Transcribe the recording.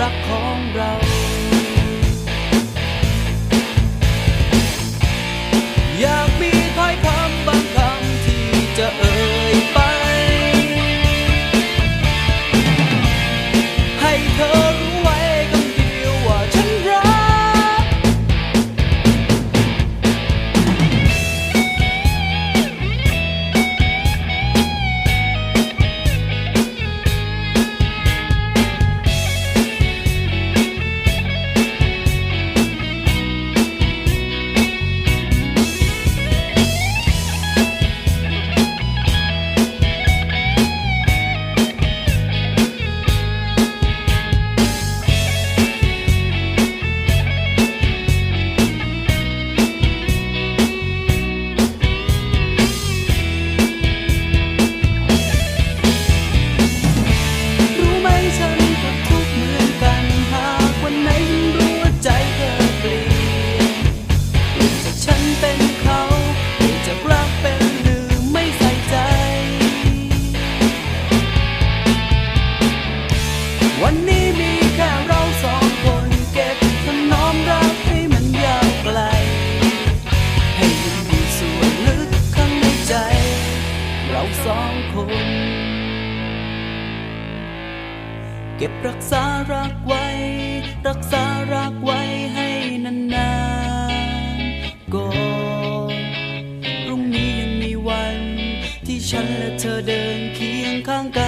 รักของเราอยากมีถ้อยคำบางคำที่จะเอ่ยไป เก็บรักษารักไว้ รักษารักไว้ให้นานๆก่อนพรุ่งนี้ยังมีวัน ที่ฉันและเธอเดินเคียงข้างกัน